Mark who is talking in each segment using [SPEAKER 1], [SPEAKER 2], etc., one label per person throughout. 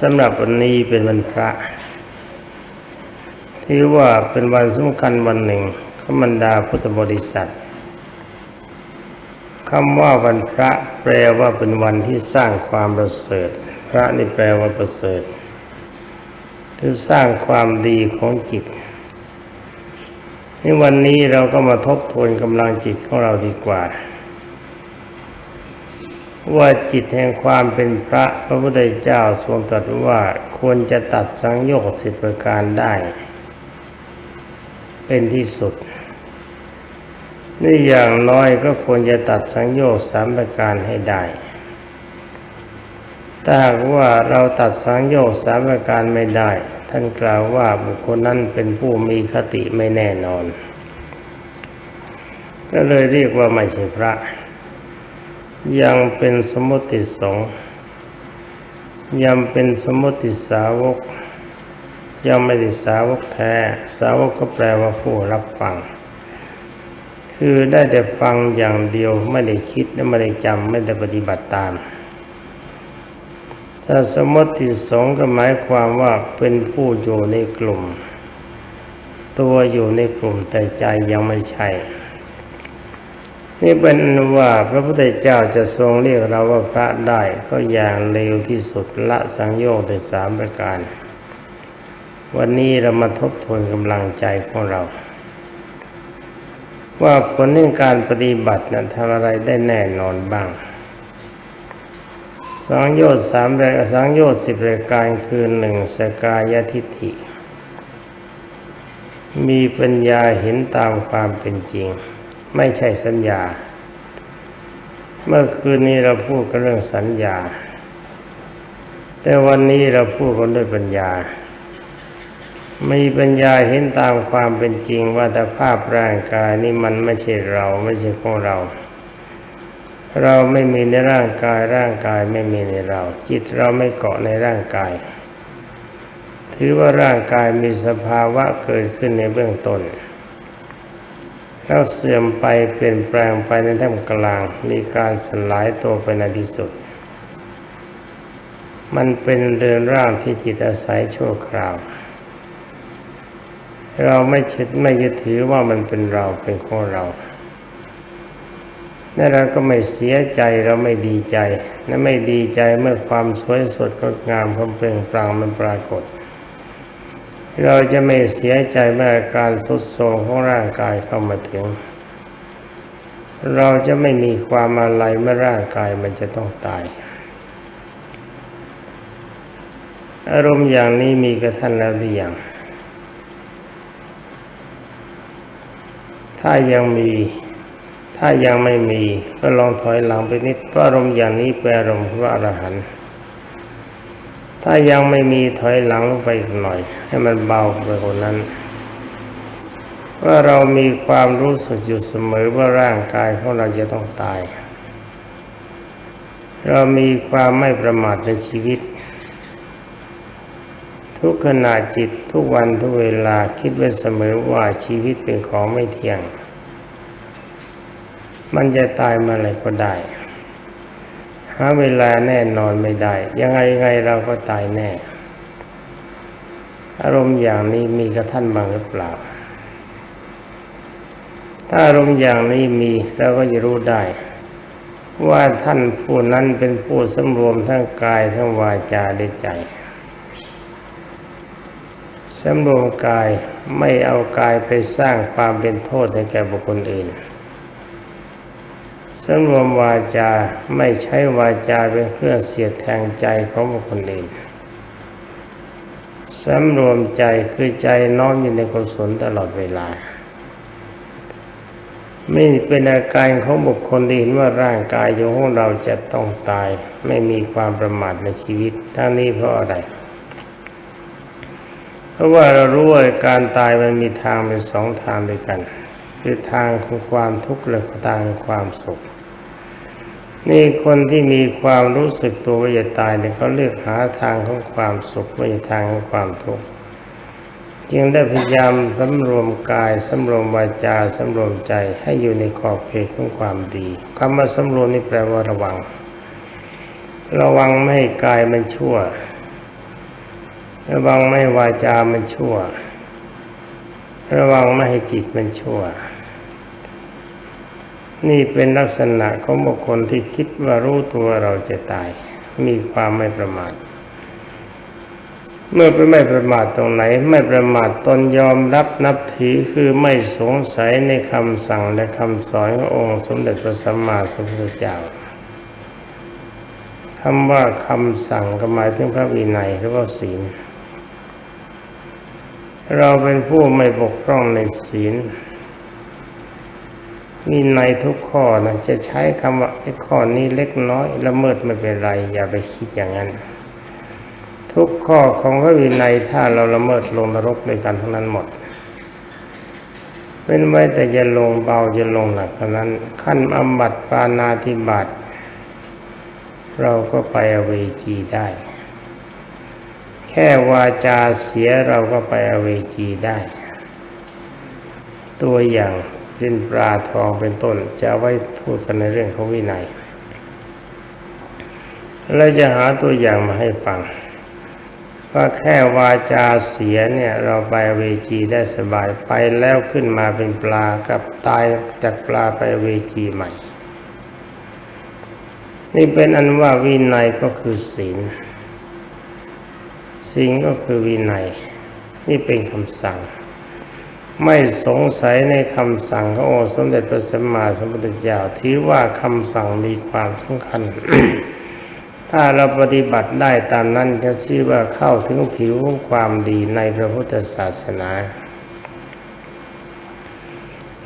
[SPEAKER 1] สำหรับวันนี้เป็นวันพระถือว่าเป็นวันสำคัญวันหนึ่งของบรรดาพุทธบริษัทคำว่าวันพระแปลว่าเป็นวันที่สร้างความประเสริฐ พระนี่แปลว่าประเสริฐคือสร้างความดีของจิตในวันนี้เราก็มาทบทวนกำลังจิตของเราดีกว่า ว่าจิตแห่งความเป็นพระพระพุทธเจ้าทรงตรัสว่าควรจะตัดสังโยชน์สิบประการได้ เป็นที่สุด นี่อย่างน้อยก็ควรจะตัดสังโยชน์สามประการให้ได้ถ้าหากว่าเราตัดสังโยชน์สามประการไม่ได้ ท่านกล่าวว่าบุคคลนั้นเป็นผู้มีคติไม่แน่นอน ก็เลยเรียกว่าไม่ใช่พระ ยังเป็นสมมติสงยังเป็นสมมติสาวก ยังไม่ได้สาวกแท้ สาวกก็แปลว่าผู้รับฟัง คือได้แต่ฟังอย่างเดียวไม่ได้คิดและไม่ได้จำไม่ได้ปฏิบัติตามถ้าสมมติสงก็หมายความว่าเป็นผู้อยู่ในกลุ่ม ตัวอยู่ในกลุ่มแต่ใจยังไม่ใช่ นี่เป็นว่าพระพุทธเจ้าจะทรงเรียกเราว่าพระได้ก็อย่างเร็วที่สุดละสังโยชน์ในสามประการ วันนี้เรามาทบทวนกำลังใจของเรา ว่าผลในการปฏิบัตินั้นทำอะไรได้แน่นอนบ้างสังโยชน์สามรายสังโยชน์สิบรายการคือหนึ่งสกายทิฏฐิ มีปัญญาเห็นตามความเป็นจริง ไม่ใช่สัญญา เมื่อคืนนี้เราพูดกันเรื่องสัญญา แต่วันนี้เราพูดกันด้วยปัญญา มีปัญญาเห็นตามความเป็นจริงว่าแต่ภาพร่างกายนี่มันไม่ใช่เราไม่ใช่ของเรา เราไม่มีในร่างกายร่างกายไม่มีในเรา จิตเราไม่เกาะในร่างกาย ถือว่าร่างกายมีสภาวะเกิดขึ้นในเบื้องต้น แล้วเสื่อมไปเปลี่ยนแปลงไปในท่ามกลาง มีการสลายตัวไปในที่สุด มันเป็นเรือนร่างที่จิตอาศัยชั่วคราว เราไม่ชิดไม่ยึดถือว่ามันเป็นเราเป็นของเรานั่นเราก็ไม่เสียใจเราไม่ดีใจ และไม่ดีใจเมื่อความสวยสดงดงามความเปล่งปลั่งมันปรากฏ เราจะไม่เสียใจเมื่อการสุดโทรมของร่างกายเข้ามาถึง เราจะไม่มีความอะไรเมื่อร่างกายมันจะต้องตาย อารมณ์อย่างนี้มีกับท่านแล้วหรือยังถ้ายังมี ถ้ายังไม่มี ก็ลองถอยหลังไปนิดเพราะอารมณ์อย่างนี้เป็นอารมณ์ว่าอรหันต์ ถ้ายังไม่มีถอยหลังไปหน่อย ให้มันเบาไปกว่านั้น ว่าเรามีความรู้สึกอยู่เสมอว่าร่างกายของเราจะต้องตาย เรามีความไม่ประมาทในชีวิต ทุกขณะจิตทุกวันทุกเวลาคิดไว้เสมอว่าชีวิตเป็นของไม่เที่ยง มันจะตายมาอะไรก็ได้าเวลาแน่นอนไม่ได้ ยังไงไงเราก็ตายแน่ อารมณ์อย่างนี้มีกับท่านบ้างหรือเปล่า ถ้าอารมณ์อย่างนี้มีเราก็จะรู้ได้ ว่าท่านผู้นั้นเป็นผู้สำรวมทั้งกายทั้งวาจาและใจสำรวมกายไม่เอากายไปสร้างความเป็นโทษให้แก่บุคคลอื่น สำรวมวาจาไม่ใช้วาจาเป็นเครื่องเสียดแทงใจของบุคคลอื่นสำรวมใจคือใจน้อมอยู่ในกุศลตลอดเวลา ไม่เป็นอาการของบุคคลที่เห็นว่าร่างกายของเราจะต้องตาย ไม่มีความประมาทในชีวิตทั้งนี้เพราะอะไร เพราะว่าเรารู้ว่าการตายมันมีทางเป็นสองทางด้วยกัน คือทางของความทุกข์และทางความสุข นี่คนที่มีความรู้สึกตัวว่าจะตายเนี่ยเขาเลือกหาทางของความสุขไม่ใช่ทางของความทุกข์จึงได้พยายามสำรวมกายสำรวมวาจาสำรวมใจให้อยู่ในขอบเขตของความดีคำว่าสำรวมนี่แปลว่าระวัง ระวังไม่ให้กายมันชั่ว ระวังไม่ให้วาจามันชั่ว ระวังไม่ให้จิตมันชั่ว นี่เป็นลักษณะของบุคคลที่คิดว่ารู้ตัวเราจะตาย มีความไม่ประมาท เมื่อไม่ประมาทตรงไหน ไม่ประมาทตนยอมรับนับถือคือไม่สงสัยในคำสั่งและคำสอนขององค์สมเด็จพระสัมมาสัมพุทธเจ้าคำว่าคำสั่งก็หมายถึงพระวินัยหรือว่าศีล เราเป็นผู้ไม่บกพร่องในศีล วินัยทุกข้อนะจะใช้คำว่าไอ้ข้อนี้เล็กน้อยละเมิดไม่เป็นไร อย่าไปคิดอย่างนั้น ทุกข้อของพระวินัยถ้าเราละเมิดลงนรกด้วยกันทั้งนั้นหมดเป็นไว้แต่จะลงเบาจะลงหนักเท่านั้นขั้นอำบัติปานาธิบัติเราก็ไปอเวจีได้ แค่วาจาเสียเราก็ไปอเวจีได้ ตัวอย่าง เช่นปลาทองเป็นต้น จะไว้พูดกันในเรื่องของวินัยเราจะหาตัวอย่างมาให้ฟังว่าแค่วาจาเสียเนี่ย เราไปเวจีได้สบายไปแล้วขึ้นมาเป็นปลากับตายจากปลาไปเวจีใหม่ นี่เป็นอันว่าวินัยก็คือศีลศีลก็คือวินัย นี่เป็นคำสั่ง ไม่สงสัยในคำสั่งขององค์สมเด็จพระสัมมาสัมพุทธเจ้าถือว่าคำสั่งมีความสำคัญ ถ้าเราปฏิบัติได้ตามนั้นจะชื่อว่าเข้าถึงผิวของความดีในพระพุทธศาสนา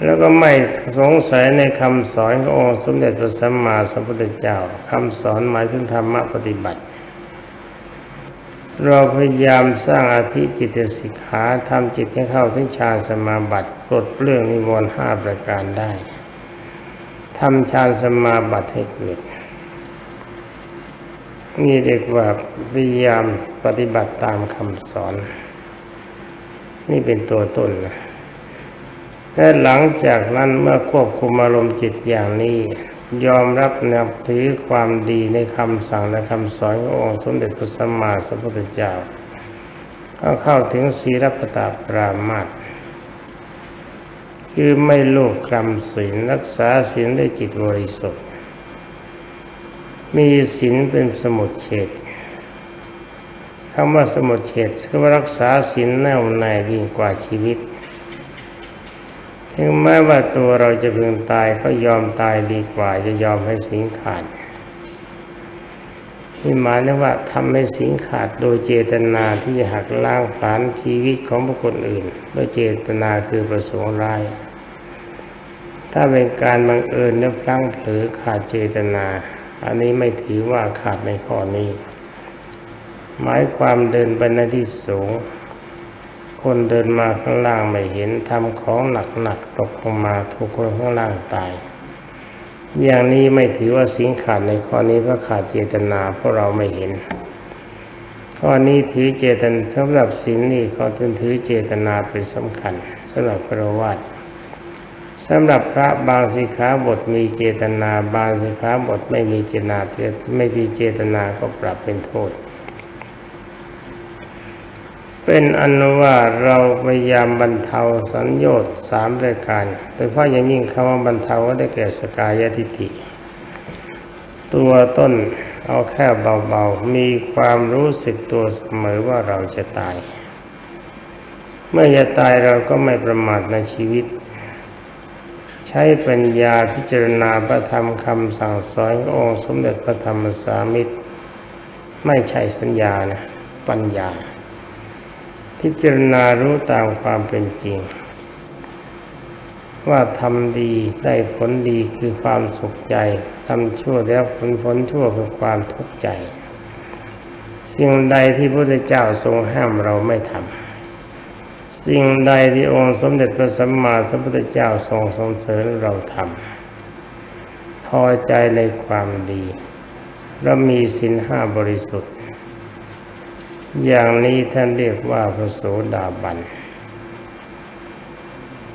[SPEAKER 1] แล้วก็ไม่สงสัยในคำสอนขององค์สมเด็จพระสัมมาสัมพุทธเจ้าคำสอนหมายถึงธรรมะปฏิบัติ เราพยายามสร้างอธิจิตสิกขาทำจิตให้เข้าถึงฌานสมาบัติปลดเปลื้องนิวรณ์ห้าประการได้ทำฌานสมาบัติให้เกิดนี่เรียกว่าพยายามปฏิบัติตามคำสอน นี่เป็นตัวต้นนะและหลังจากนั้นเมื่อควบคุมอารมณ์จิตอย่างนี้ ยอมรับนับถือความดีในคำสั่งและคำสอนขององค์สมเด็จพระสัมมาสัมพุทธเจ้าก็เข้าถึงศีลปตาปรามาตคือไม่โลูกคลำศีลรักษาศีลได้จิตบริสุทธิ์ มีศีลเป็นสมุดเฉดคำว่าสมุดเฉดคือว่ารักษาศีลแน่วแน่ยิ่งกว่าชีวิต ถึงแม้ว่าตัวเราจะพึงตายก็ยอมตายดีกว่า จะยอมให้สิงขาดนี่หมายถึงว่าทำให้สิงขาดโดยเจตนาที่จะหักล้างผลาญชีวิตของบุคคลอื่น โดยเจตนาคือประสงค์ร้าย ถ้าเป็นการบังเอิญและพลั้งเผลอขาดเจตนา อันนี้ไม่ถือว่าขาดในข้อนี้ หมายความเดินไปในที่สูง คนเดินมาข้างล่างไม่เห็นทำของหนักๆตกลงมาถูกคนข้างล่างตาย อย่างนี้ไม่ถือว่าสิงขาดในข้อนี้เพราะขาดเจตนาเพราะเราไม่เห็น ข้อนี้ถือเจตนาสำหรับสินนี่เขาจึงถือเจตนาเป็นสำคัญสำหรับพระวาดสำหรับพระบางสิขาบทมีเจตนา บางสิขาบทไม่มีเจตนาไม่มีเจตนาก็ปรับเป็นโทษ เป็นอนุว่าเราพยายามบรรเทาสัญญชน์สามรายการโดยเฉพาะอย่างยิ่งคำว่าบรรเทาก็ได้แก่สกายทิฏฐิตัวต้นเอาแค่เบาๆ มีความรู้สึกตัวเสมอว่าเราจะตาย เมื่อจะตายเราก็ไม่ประมาทในชีวิต ใช้ปัญญาพิจารณาพระธรรมคำสั่งสอนขององค์สมเด็จพระธรรมสามิตร ไม่ใช่สัญญานะ ปัญญา พิจารณารู้ตามความเป็นจริง ว่าทำดีได้ผลดีคือความสุขใจทำชั่วแล้วผลผลชั่วคือความทุกข์ใจ สิ่งใดที่พระพุทธเจ้าทรงห้ามเราไม่ทำสิ่งใดที่องค์สมเด็จพระสัมมาสัมพุทธเจ้าทรงสงเสริญเราทำพอใจในความดีเรามีสินห้าบริสุทธิ์ อย่างนี้ท่านเรียกว่าพระโสดาบัน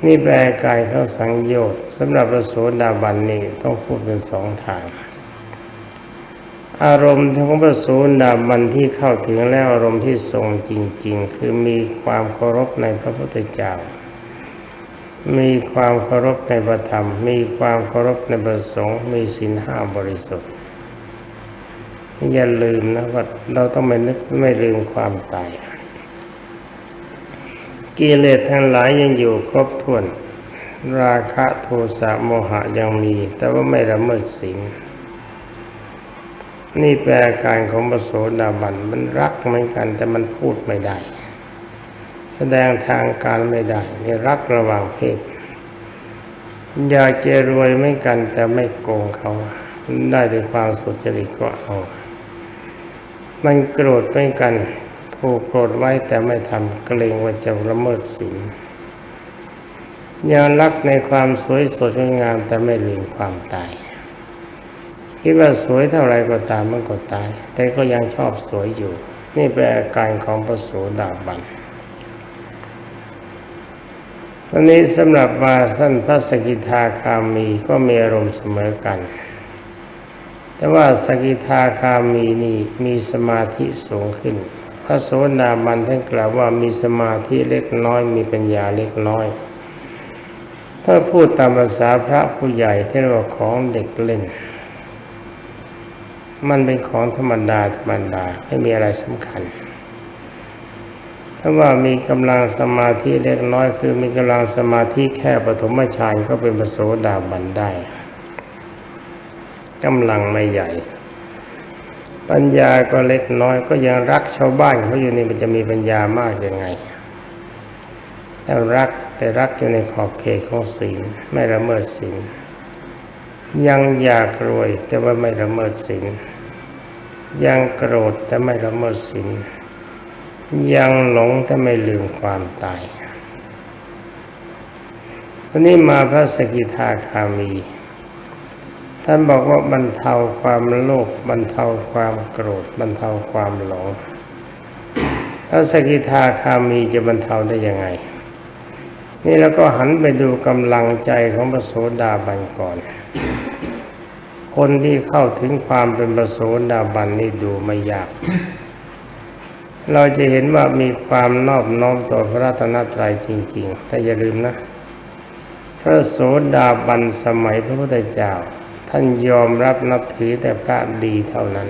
[SPEAKER 1] นี่แปลกายเขาสังโยชน์สำหรับพระโสดาบันนี่ต้องพูดเป็นสองทาง อารมณ์ของพระโสดาบันที่เข้าถึงแล้วอารมณ์ที่ทรงจริง ๆ คือมีความเคารพในพระพุทธเจ้า มีความเคารพในพระธรรม มีความเคารพในพระสงฆ์มีศีลห้าบริสุทธิ์ อย่าลืมนะว่าเราต้องไม่นึกไม่ลืมความตายกิเลสทั้งหลายยังอยู่ครบถ้วน ราคะโทสะโมหะยังมี แต่ว่าไม่ละเมิดศีลนี่แปลการของปโสดาบันมันรักเหมือนกัน แต่มันพูดไม่ได้ แสดงทางการไม่ได้นี่รักระหว่างเพศอยากจะรวยไม่กันแต่ไม่โกงเขา ได้ด้วยความสุจริตก็เอา มันโกรธด้วยกันผูกโกรธไว้แต่ไม่ทำเกรงว่าจะละเมิดศีลยังรักในความสวยสดงดงามแต่ไม่ลืมความตาย คิดว่าสวยเท่าไรก็ตามมันก็ตาย แต่ก็ยังชอบสวยอยู่ นี่เป็นอาการของพระโสดาบันวันนี้สำหรับมาท่านพระสกิทาคามีก็มีอารมณ์เสมอกัน แต่ว่าสกิทาคามีนี่มีสมาธิสูงขึ้น พระโสดาบันท่านกล่าวว่ามีสมาธิเล็กน้อยมีปัญญาเล็กน้อย ถ้าพูดตามภาษาพระผู้ใหญ่ที่เรียกว่าของเด็กเล่น มันเป็นของธรรมดาธรรมดาไม่มีอะไรสำคัญถ้าว่ามีกำลังสมาธิเล็กน้อยคือมีกำลังสมาธิแค่ปฐมฌานก็เป็นปโสดาบันได้ กำลังไม่ใหญ่ ปัญญาก็เล็กน้อยก็ยังรักชาวบ้านเขาอยู่นี่มันจะมีปัญญามากยังไงแต่รักแต่รักอยู่ในขอบเขตของศีลไม่ละเมิดศีลยังอยากรวยแต่ว่าไม่ละเมิดศีลยังโกรธแต่ไม่ละเมิดศีลยังหลงแต่ไม่ลืมความตายวันนี้มาพระสกิทาคามี ท่านบอกว่าบรรเทาความโลภบรรเทาความโกรธบรรเทาความหลงพระสกิทาคามีจะบรรเทาได้ยังไง นี่แล้วก็หันไปดูกำลังใจของพระโสดาบันก่อน คนที่เข้าถึงความเป็นพระโสดาบันนี่ดูไม่ยาก เราจะเห็นว่ามีความนอบน้อมต่อพระรัตนตรัยจริง ๆ แต่อย่าลืมนะ พระโสดาบันสมัยพระพุทธเจ้า ท่านยอมรับนับถือแต่พระดีเท่านั้น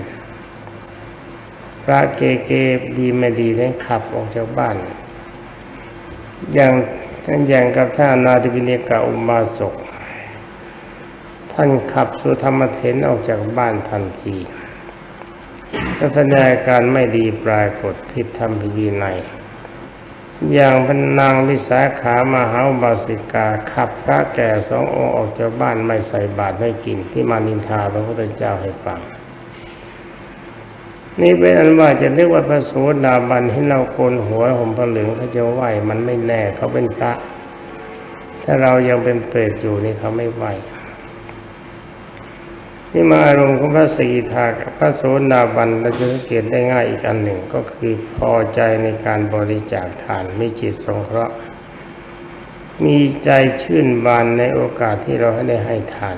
[SPEAKER 1] พระเกเกดีไม่ดีท่านขับออกจากบ้าน อย่างท่านอย่างกับท่านนาธิบิเนกาอุมาศก ท่านขับสุธรรมเถนออกจากบ้านทันทีลักษณะการไม่ดีปรากฏผิดธรรมพิวินัย อย่างพนางวิสาขามหาบาสิกาขับพระแก่สององค์ออกจากบ้านไม่ใส่บาตรไม่กินที่มานินทาพระพุทธเจ้าให้ฟัง นี่เป็นอันว่าจะเรียกว่าพระโสดาบันให้เราโกนหัวห่มผ้าเหลืองเขาจะไหวมันไม่แน่เขาเป็นพระ ถ้าเรายังเป็นเปรตอยู่นี่เขาไม่ไหว นี่มาอารมณ์ของพระสีทากับพระโสดาบันเราจะสังเกตได้ง่ายอีกอันหนึ่งก็คือพอใจในการบริจาคทานมีจิตสงเคราะห์ มีใจชื่นบานในโอกาสที่เราได้ให้ทาน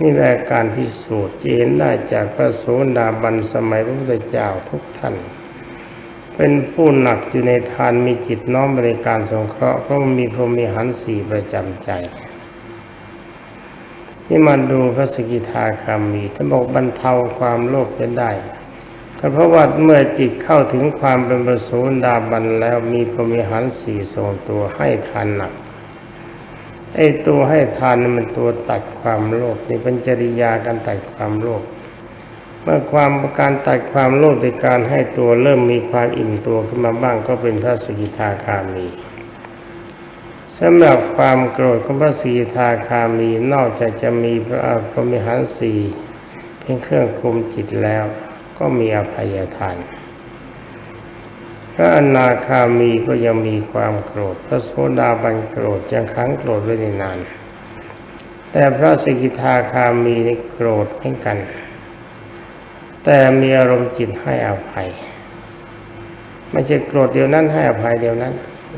[SPEAKER 1] นี่แหละการพิสูจน์จะเห็นได้จากพระโสดาบันสมัยพระพุทธเจ้าทุกท่าน เป็นผู้หนักอยู่ในทานมีจิตน้อมบริการสงเคราะห์เพราะมีพรหมีหันสี่ประจำใจ นี่มาดูพระสกิทาคามีท่านบอกบรรเทาความโลภจะได้ก็เพราะว่าเมื่อจิตเข้าถึงความเป็นประสูดาบันแล้วมีพรมีหันสี่ทรงตัวให้ทานหนักไอ้ตัวให้ทานมันตัวตัดความโลภนี่เป็นจริยาการตัดความโลภเมื่อความการตัดความโลภในการให้ตัวเริ่มมีความอิ่มตัวขึ้นมาบ้างก็เป็นพระสกิทาคามี สำหรับความโกรธของพระสีทาคามีนอกจากจะมีพระพรมิหารสีเป็นเครื่องคุมจิตแล้ว ก็มีอภัยทาน พระอนาคามีก็ยังมีความโกรธ พระโสดาบันโกรธยังค้างโกรธไว้นาน แต่พระสกิทาคามีนี่โกรธเหมือนกัน แต่มีอารมณ์จิตให้อภัย ไม่ใช่โกรธเดียวนั้นให้อภัยเดียวนั้น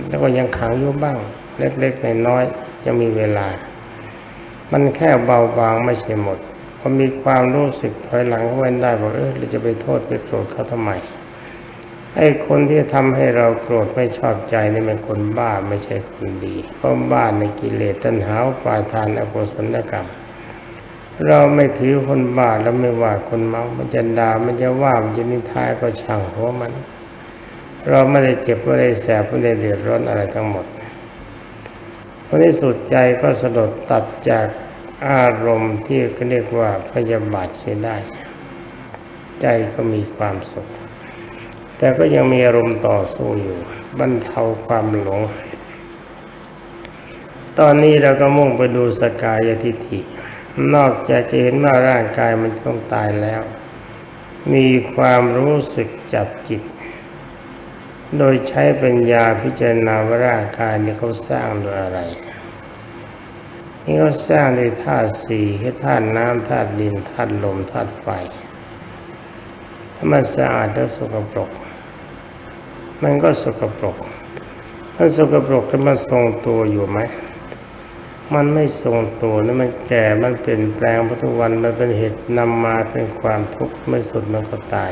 [SPEAKER 1] แล้วก็ยังขังอยู่บ้าง เล็กๆน้อยๆจะมีเวลา มันแค่เบาบางไม่ใช่หมดพอมีความรู้สึกถอยหลังเข้าไปได้บอกเออเราจะไปโทษไปโกรธเขาทำไมไอ้คนที่ทำให้เราโกรธไม่ชอบใจนี่เป็นคนบ้าไม่ใช่คนดีเพราะบ้าในกิเลสตัณหาปาทานอกุศลกรรม เราไม่ถือคนบ้าแล้วไม่ว่าคนเมามันจะด่ามันจะว่ามันจะนิทาก็ช่างหัวมัน เราไม่ได้เจ็บไม่ได้แสบไม่ได้เดือดร้อนอะไรทั้งหมดพอที่สุดใจก็สะดุดตัดจากอารมณ์ที่เขาเรียกว่าพยาบาทเสียได้ ใจก็มีความสุข แต่ก็ยังมีอารมณ์ต่อสู้อยู่บรรเทาความหลง ตอนนี้เราก็มุ่งไปดูสกายทิฏฐิ นอกจากจะเห็นว่าร่างกายมันต้องตายแล้ว มีความรู้สึกจับจิต โดยใช้ปัญญาพิจารณาว่าร่างกายนี้เขาสร้างโดยอะไร นี่เขาสร้างด้วยธาตุสี่คือธาตุน้ำธาตุดินธาตุลมธาตุไฟ ถ้ามันสะอาดแล้วสกปรก มันก็สกปรก ถ้าสกปรกจะมันทรงตัวอยู่ไหม มันไม่ทรงตัวนะมันแก่ มันเปลี่ยนแปลงพัทุกวัน มันเป็นเหตุนำมาเป็นความทุกข์ไม่สุดมันก็ตาย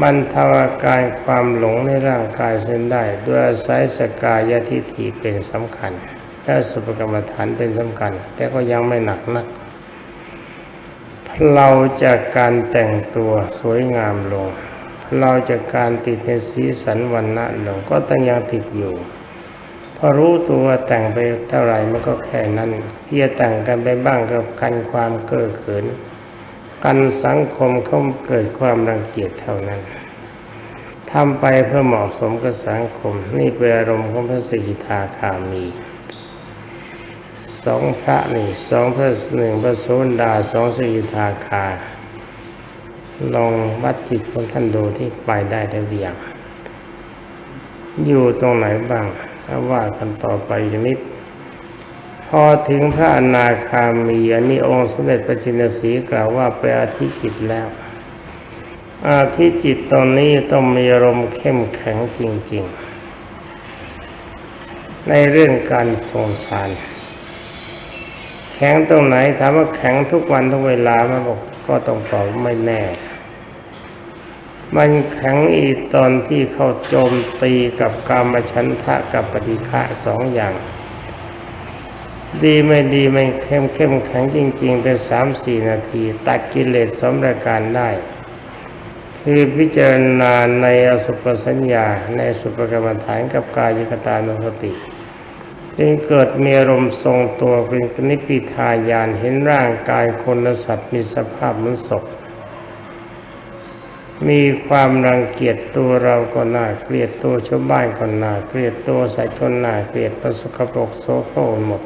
[SPEAKER 1] มันทาอาการความหลงในร่างกายเส้นได้ด้วยอาศัยสกายทิฏฐิเป็นสำคัญและสุภกรรมฐานเป็นสำคัญ แต่ก็ยังไม่หนักนักเราจากการแต่งตัวสวยงามลง เราจากการติดในสีสันวันณะลงก็ต้องยังติดอยู่พอรู้ตัวแต่งไปเท่าไหร่มันก็แค่นั้นที่จะแต่งกันไปบ้างก็กันความเก้อเขิน กันสังคมเขาเกิดความรังเกียจเท่านั้นทำไปเพื่อเหมาะสมกับสังคม นี่เป็นอารมณ์ของพระสกิทาคามีสองพระนี่สองพระหนึ่งพระโสดาสองสกิทาคา ลองวัดจิตของท่านดูที่ไปได้ได้เรียงอยู่ตรงไหนบ้างถ้าว่ากันต่อไปอีกนิด อถึงพระอนาคามีอันนี้องค์สมเด็จพระจินสีกล่าวว่าไปอาทิจิตแล้ว อาทิจิตตอนนี้ต้องมีอารมณ์เข้มแข็งจริง ๆ ในเรื่องการทรงฌานแข็งตรงไหนถามว่าแข็งทุกวันทุกเวลามันบอกก็ต้องตอบไม่แน่ มันแข็งอีกตอนที่เข้าโจมตีกับกามฉันทะกับปฏิฆะสองอย่าง ดีไม่ดีมันเข้มเข้มแข็งจริง ๆ เป็นสามสี่นาที ตัดกิเลสสมรการได้ คือพิจารณาในอสุปสัญญา ในสุปกรรมฐานกับกายกตานุสติจึงเกิดมีอารมณ์ทรงตัวเป็นนิพพิทายานเห็นร่างกายคนและสัตว์มีสภาพเหมือนศพมีความรังเกียจตัวเราก็น่าเกลียดตัวชาวบ้านก็น่าเกลียดตัวสัตว์ก็น่าเกลียดประสกปรกโซโคหมด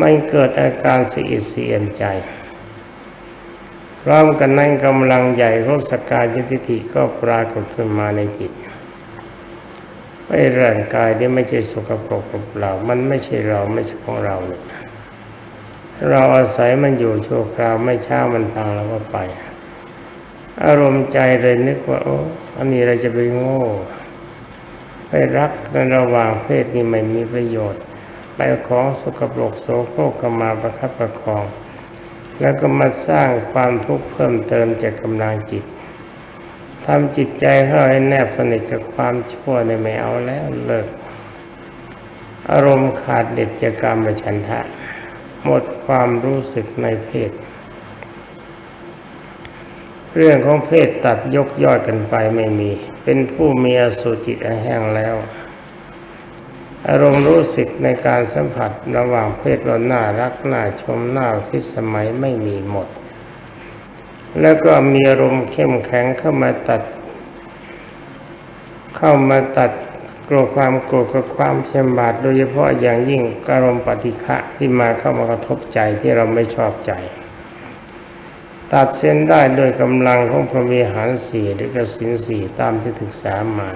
[SPEAKER 1] มันเกิดอาการสีอิสียนใจพร้อมกันนั้นกำลังใหญ่ของสกายทิฏฐิก็ปรากฏขึ้นมาในจิตไอ้ร่างกายนี่ไม่ใช่สกปรกกับเรามันไม่ใช่เราไม่ใช่ของเราเนี่ยเราอาศัยมันอยู่ชั่วคราวไม่ช้ามันพังแล้วก็ไป อารมณ์ใจเลยนึกว่าโอ้อันนี้เราจะไปโง่ ไปรักในระหว่างเพศนี่ไม่มีประโยชน์ ไปของสกปรกโสโครกมาประคับประคอง แล้วก็มาสร้างความทุกข์เพิ่มเติมจากกำลังจิตทำจิตใจให้แนบสนิทกับความชั่วเนี่ยไม่เอาแล้วเลิก อารมณ์ขาดเด็ดจากกรรมฉันทะ หมดความรู้สึกในเพศ เรื่องของเพศตัดยกยอดกันไปไม่มี เป็นผู้มีอสุจิตแห้งแล้ว อารมณ์รู้สึกในการสัมผัสระหว่างเพศเราน่ารักน่าชมน่าคิดสมัยไม่มีหมด แล้วก็มีอารมณ์เข้มแข็งเข้ามาตัด เข้ามาตัดโกรธความโกรธกับความเฉมบาดโดยเฉพาะอย่างยิ่งอารมณ์ปฏิฆะที่มาเข้ามากระทบใจที่เราไม่ชอบใจ ตัดเส้นได้โดยกำลังของพระมีหารสี่หรือกสินสี่ตามที่ศึกษามา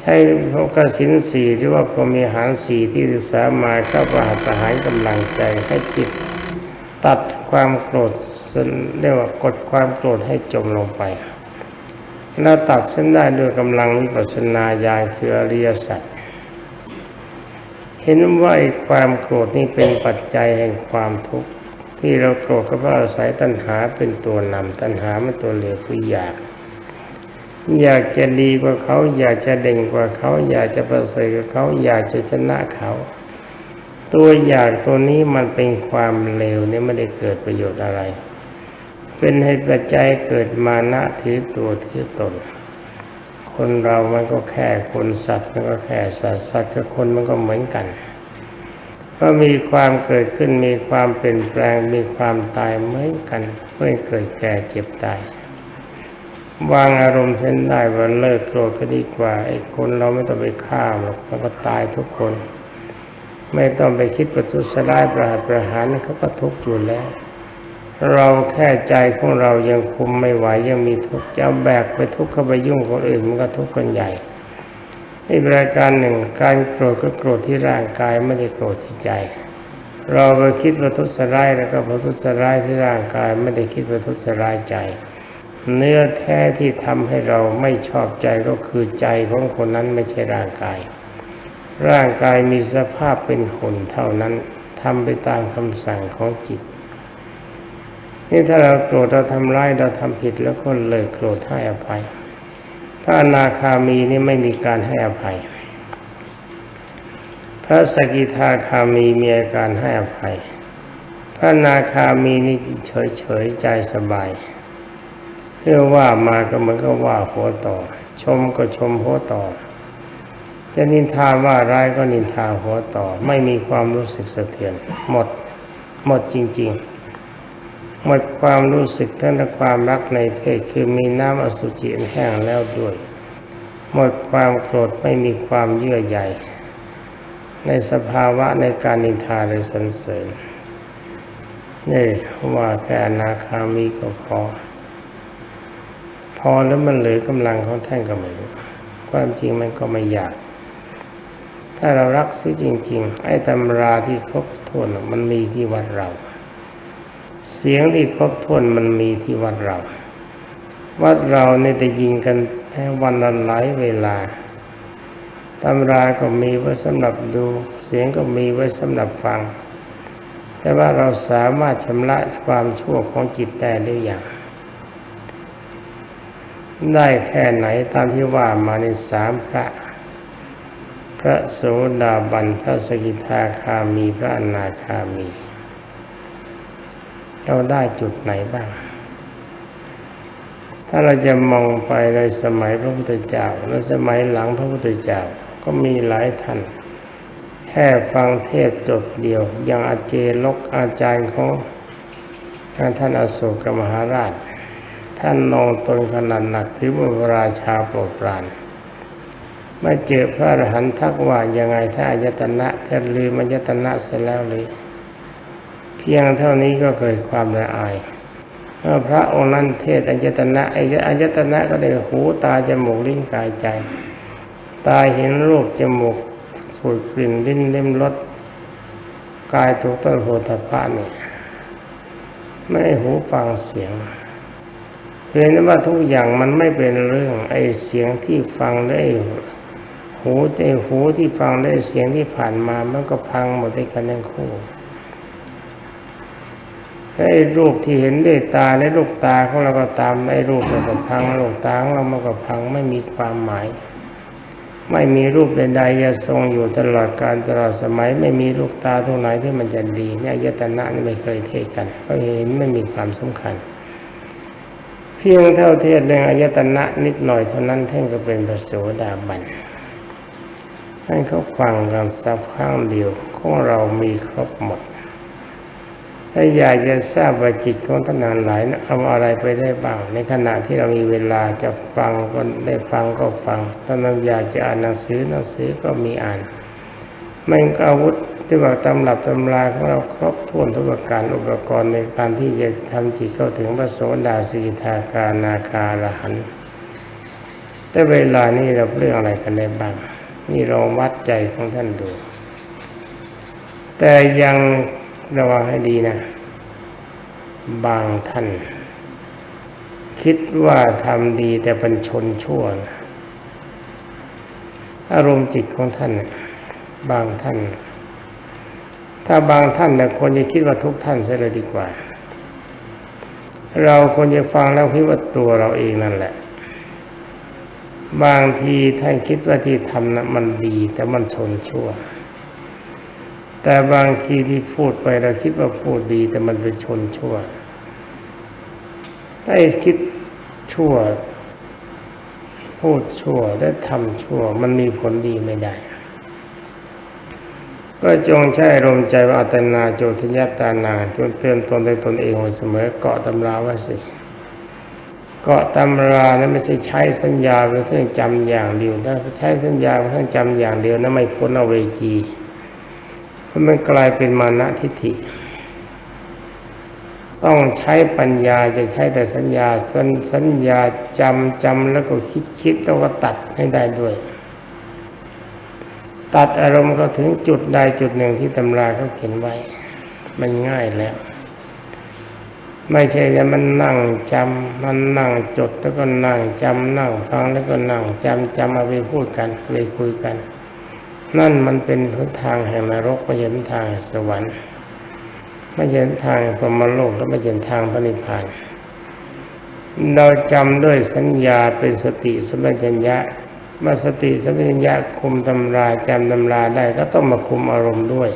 [SPEAKER 1] ใช้พระกสินสี่ที่ว่าพรหมีหารสี่ที่ศึกษามาเข้าประหัตประหารกำลังใจให้จิตตัดความโกรธเรียกว่ากดความโกรธให้จมลงไป แล้วตัดเส้นได้ด้วยกำลังวิปัสสนาญาณคืออริยสัจเห็นว่าความโกรธนี่เป็นปัจจัยแห่งความทุกข์ที่เราโกรธก็เพราะอาศัยตัณหาเป็นตัวนำตัณหามันตัวเหลือคืออยาก อยากจะดีกว่าเขา อยากจะเด่นกว่าเขา อยากจะประเสริฐกว่าเขา อยากจะชนะเขา ตัวอยากตัวนี้มันเป็นความเลวเนี่ยไม่ได้เกิดประโยชน์อะไร เป็นให้ปัจจัยเกิดมานะถือตัวถือตน คนเรามันก็แค่คนสัตว์มันก็แค่สัตว์สัตว์กับคนมันก็เหมือนกันก็มีความเกิดขึ้นมีความเปลี่ยนแปลงมีความตายเหมือนกันไม่เกิดแก่เจ็บตาย วางอารมณ์เช่นได้ว่าเลิกโกรธก็ดีกว่าไอ้คนเราไม่ต้องไปฆ่าหรอกมันก็ตายทุกคน ไม่ต้องไปคิดประทุษร้ายประหารประหารเขาก็ทุกข์อยู่แล้ว เราแค่ใจของเรายังคุมไม่ไหวยังมีทุกข์จะเอาแบกไปทุกข์เข้าไปยุ่งคนอื่นมันก็ทุกข์กันใหญ่อีกรายการหนึ่งการโกรธก็โกรธที่ร่างกายไม่ได้โกรธที่ใจ เราไปคิดประทุษร้ายแล้วก็ประทุษร้ายที่ร่างกายไม่ได้คิดประทุษร้ายใจ เนื้อแท้ที่ทำให้เราไม่ชอบใจก็คือใจของคนนั้นไม่ใช่ร่างกาย ร่างกายมีสภาพเป็นหุ่นเท่านั้นทำไปตามคำสั่งของจิต นี่ถ้าเราโกรธเราทำร้ายเราทำผิดแล้วก็เลยโกรธให้อภัย ถ้านาคามีนี่ไม่มีการให้อภัย พระสกิทาคามีมีอาการให้อภัย พระนาคามีนี่เฉยเฉยใจสบาย เพื่อว่ามาก็เหมือนก็ว่าหัวต่อ ชมก็ชมหัวต่อจะนินทาว่าร้ายก็นินทาหัวต่อ ไม่มีความรู้สึกสะเทือน หมดหมดจริง ๆ หมดความรู้สึกทั้งความรักในเพศคือมีน้ำอสุจิแห้งแล้วด้วย หมดความโกรธไม่มีความเยื่อใยในสภาวะในการนินทาเลยสรรเสริญนี่ว่าแค่นาคามีก็พอ พอแล้วมันเหลือกำลังของท่านก็ไม่รู้ความจริงมันก็ไม่อยาก ถ้าเรารักซิจริง ๆ ไอ้ตำราที่ครบถ้วนมันมีที่วัดเรา เสียงที่ครบถ้วนมันมีที่วัดเรา วัดเราเนี่ยจะยิงกันแค่วันละหลายเวลาตำราก็มีไว้สำหรับดู เสียงก็มีไว้สำหรับฟัง แต่ว่าเราสามารถชำระความชั่วของจิตได้หรือยัง ได้แค่ไหนตามที่ว่ามาในสามพระ พระโสดาบัน พระสกิทาคามี พระอนาคามี เราได้จุดไหนบ้าง ถ้าเราจะมองไปในสมัยพระพุทธเจ้าและสมัยหลังพระพุทธเจ้าก็มีหลายท่าน แค่ฟังเทศจบเดียว อย่างอาเจลกอาจารย์ของท่านอโศกมหาราช ท่านนองตนขนาดหนักที่พรราชาโปรดปรานไม่เจอพระอรหันต์ทักว่ายังไงถ้าอายตนะถ้าลืมอายตนะเสร็จแล้วเลยเพียงเท่านี้ก็เกิดความละอายเมื่อพระองค์นั้นเทศอายตนะไอ้อายตนะก็ได้หูตาจมูกลิ้นกายใจ ตาเห็นรูปจมูกสูดกลิ่นลิ้นเล่มรสกายถูกต้นโพธพะเนี่ยไม่หูฟังเสียง เห็นว่าทุกอย่างมันไม่เป็นเรื่อง ไอ้เสียงที่ฟังได้หูไอ้หูที่ฟังได้เสียงที่ผ่านมามันก็พังหมดด้วยกันทั้งคู่ไอ้รูปที่เห็นด้วยตาและลูกตาของเราก็ตามไอ้รูปเราก็พังลูกตาของเรามันก็พังไม่มีความหมาย ไม่มีรูปใดๆจะทรงอยู่ตลอดการตลอดสมัย ไม่มีลูกตาตรงไหนที่มันจะดีเนี่ยยตนะนี่ไม่เคยเทศกันเพราะเห็นไม่มีความสำคัญ เพียงเท่าเทศเรื่องอายตนะนิดหน่อยเท่านั้นท่านก็เป็นพระโสดาบันท่านเขาฟังกันสักครั้งเดียวของเรามีครบหมดถ้าอยากจะทราบว่าจิตของท่านหลายนะเอาอะไรไปได้บ้าง ในขณะที่เรามีเวลาจะฟังก็ได้ฟังก็ฟังถ้าเราอยากจะอ่านหนังสือหนังสือก็มีอ่านมันก็อาวุธ ที่ว่าตำรับตำราของเราครบถ้วนทุกประการอุปกรณ์ในการที่จะทำจิตเข้าถึงพระโสดาสีทาคานาคาละหันแต่เวลานี้เราเรื่องอะไรกันได้บ้างนี่ลองวัดใจของท่านดู แต่ยังระวังให้ดีนะ บางท่าน คิดว่าทำดีแต่เป็นชนชั่วนะอารมณ์จิตของท่าน บางท่าน ถ้าบางท่านนะควรจะคิดว่าทุกท่านเสียเลยดีกว่า เราควรจะฟังแล้วคิดว่าตัวเราเองนั่นแหละ บางทีท่านคิดว่าที่ทำนะมันดีแต่มันชนชั่ว แต่บางทีที่พูดไปเราคิดว่าพูดดีแต่มันเป็นชนชั่วถ้าคิดชั่ว พูดชั่วและทำชั่ว มันมีผลดีไม่ได้ ก็จงใช้ลมใจว่าอัตนาโจทยตานาจนเตือนตนในตนเองไว้เสมอเกาะตำราว่าสิเกาะตำรานั้นไม่ใช่ใช้สัญญาเป็นเครื่องจำอย่างเดียวถ้าใช้สัญญาเป็นเครื่องจำอย่างเดียวนั้นไม่พ้นเอเวจีเพราะมันกลายเป็นมานะทิฏฐิ ต้องใช้ปัญญาจะใช้แต่สัญญาสัญญาจำจำแล้วก็คิดคิดแล้วก็ตัดให้ได้ด้วย ตัดอารมณ์เขาถึงจุดใดจุดหนึ่งที่ตำราเขาเขียนไว้ มันง่ายแล้ว ไม่ใช่จะมันนั่งจำมันนั่งจดแล้วก็นั่งจำนั่งฟังแล้วก็นั่งจำจำเอาไปพูดกันไปคุยกัน นั่นมันเป็นหนทางแห่งนรกไม่ใช่หนทางสวรรค์ไม่ใช่ทางพรมโลกและไม่ใช่ทางพระนิพพานเราจำด้วยสัญญาเป็นสติสมัญญะ มื่อสติสัมัญญะคุมตำราจำตำราได้ก็ต้องมาคุมอารมณ์ด้วย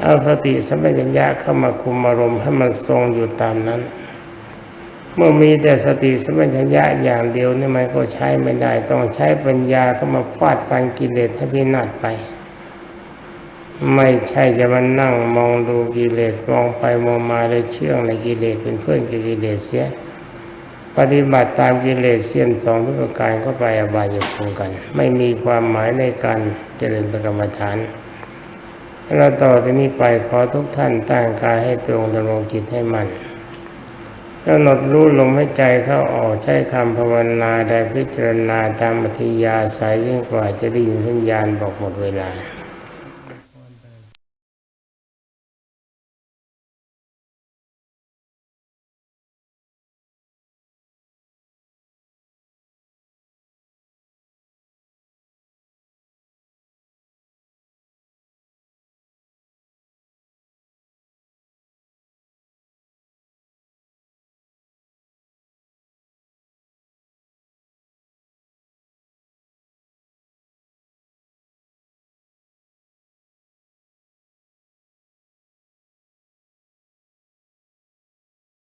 [SPEAKER 1] เอาสติสัมัญญะเข้ามาคุมอารมณ์ให้มันทรงอยู่ตามนั้น เมื่อมีแต่สติสัมัญญะอย่างเดียวนี่มันก็ใช้ไม่ได้ ต้องใช้ปัญญาเข้ามาฟาดฟันกิเลสให้พินาศไป ไม่ใช่จะมานั่งมองดูกิเลสมองไปมองมาเลยเชื่องในกิเลสเป็นเพื่อนกับกิเลสเสีย ปฏิบัติตามกิเลสเสี้ยนสองทุกประการก็ไปอบายภูมิกัน ไม่มีความหมายในการเจริญพระกรรมฐานเราต่อที่นี้ไปขอทุกท่านตั้งกายให้ตรงดำรงจิตให้มันกำหนดรู้ลมให้ใจเข้าออกใช้คำภาวนาได้พิจารณาตามอัธยาศัยยิ่งกว่าจะได้ยินสัญญาณบอกหมดเวลา